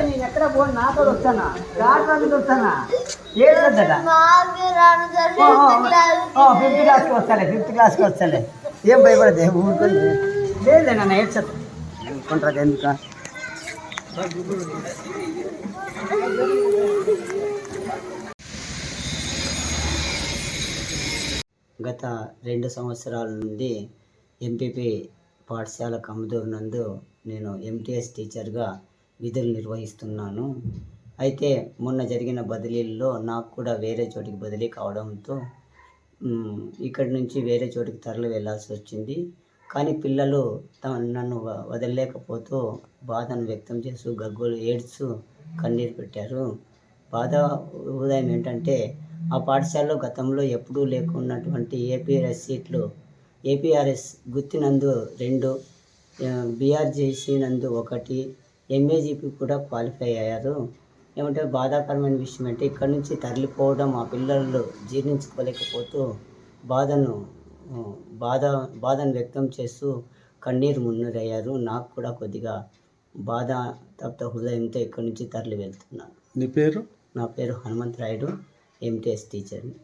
నేను ఎక్కడ పోను? నాతో వస్తానా? మీద వస్తానా? ఏడు ఫిఫ్త్ క్లాస్కి వస్తాలే ఫిఫ్త్ క్లాస్కి వస్తాలే. ఏం భయపడదు ఊరుకొని లేదు నన్ను ఏడ్చదు ఊరుకుంటుంది ఎందుక? గత రెండు సంవత్సరాల నుండి ఎంపీపీ పాఠశాల కమదూరు నందు నేను ఎంటీఎస్ టీచర్గా విధులు నిర్వహిస్తున్నాను. అయితే మొన్న జరిగిన బదిలీల్లో నాకు కూడా వేరే చోటికి బదిలీ కావడంతో ఇక్కడి నుంచి వేరే చోటికి తరలి వెళ్ళాల్సి వచ్చింది. కానీ పిల్లలు త- నన్ను వ- వదలలేకపోతూ బాధను వ్యక్తం చేస్తూ గగ్గోలు ఏడ్చు కన్నీరు పెట్టారు. బాధ ఉదయం ఏంటంటే ఆ పాఠశాలలో గతంలో ఎప్పుడూ లేకున్నటువంటి ఏపీఆర్ఎస్ సీట్లు ఏపీఆర్ఎస్ గుర్తినందు రెండు బీఆర్జేసీ నందు ఒకటి ఎంఏజీపీ కూడా క్వాలిఫై అయ్యారు. ఏమంటే బాధాకరమైన విషయం అంటే ఇక్కడ నుంచి తరలిపోవడం ఆ పిల్లలు జీర్ణించుకోలేకపోతూ బాధను బాధ బాధను వ్యక్తం చేస్తూ కన్నీరు మున్నీరయ్యారు. నాకు కూడా కొద్దిగా బాధ తప్త హృదయంతో ఇక్కడి నుంచి తరలి వెళ్తున్నాను నీ పేరు? నా పేరు హనుమంతరాయుడు. ఎంటీఎస్ టీచర్ని